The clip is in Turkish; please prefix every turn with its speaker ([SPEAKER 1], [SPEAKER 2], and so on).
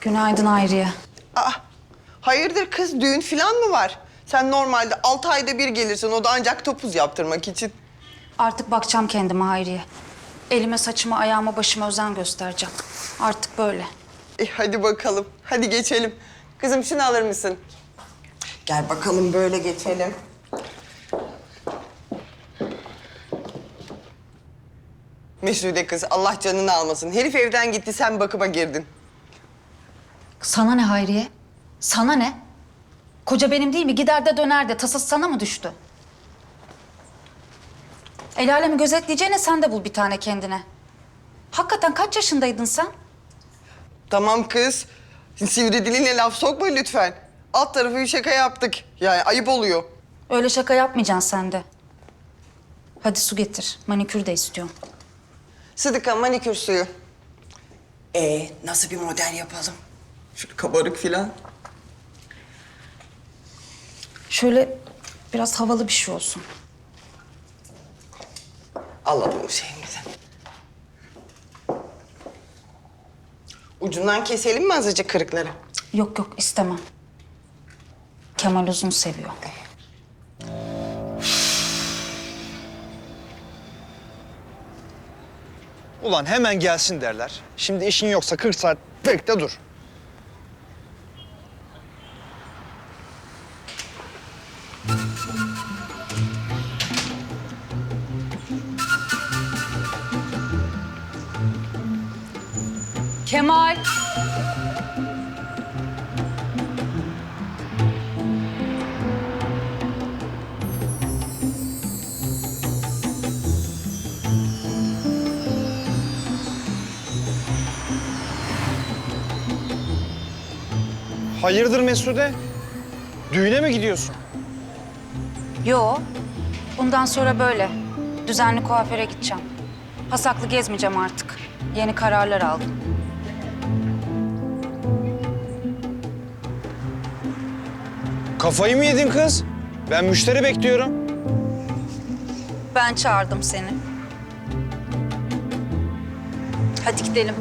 [SPEAKER 1] Günaydın Hayriye.
[SPEAKER 2] Aa, hayırdır kız düğün falan mı var? Sen normalde altı ayda bir gelirsin o da ancak topuz yaptırmak için.
[SPEAKER 1] Artık bakacağım kendime Hayriye. Elime, saçıma, ayağıma, başıma özen göstereceğim. Artık böyle.
[SPEAKER 2] E, hadi bakalım hadi geçelim. Kızım şunu alır mısın? Gel bakalım böyle geçelim. Mesude kız Allah canını almasın. Herif evden gitti sen bakıma girdin.
[SPEAKER 1] Sana ne Hayriye? Sana ne? Koca benim değil mi? Gider de döner de. Tasası sana mı düştü? El alemi gözetleyeceğine sen de bul bir tane kendine. Hakikaten kaç yaşındaydın sen?
[SPEAKER 2] Tamam kız. Sivri dilinle laf sokma lütfen. Alt tarafı bir şaka yaptık. Yani ayıp oluyor.
[SPEAKER 1] Öyle şaka yapmayacaksın sen de. Hadi su getir. Manikür de istiyorum.
[SPEAKER 2] Sıdıka manikür suyu. Ee, nasıl bir model yapalım? Şöyle kabarık filan.
[SPEAKER 1] Şöyle biraz havalı bir şey olsun.
[SPEAKER 2] Alalım şeyimizi. Ucundan keselim mi azıcık kırıkları?
[SPEAKER 1] Yok yok istemem. Kemal uzun seviyor.
[SPEAKER 3] Ulan hemen gelsin derler. Şimdi işin yoksa 40 saat bekle dur.
[SPEAKER 1] Kemal.
[SPEAKER 3] Hayırdır Mesude? Düğüne mi gidiyorsun?
[SPEAKER 1] Yo. Bundan sonra böyle. Düzenli kuaföre gideceğim. Pasaklı gezmeyeceğim artık. Yeni kararlar aldım.
[SPEAKER 3] Kafayı mı yedin kız? Ben müşteri bekliyorum.
[SPEAKER 1] Ben çağırdım seni. Hadi gidelim.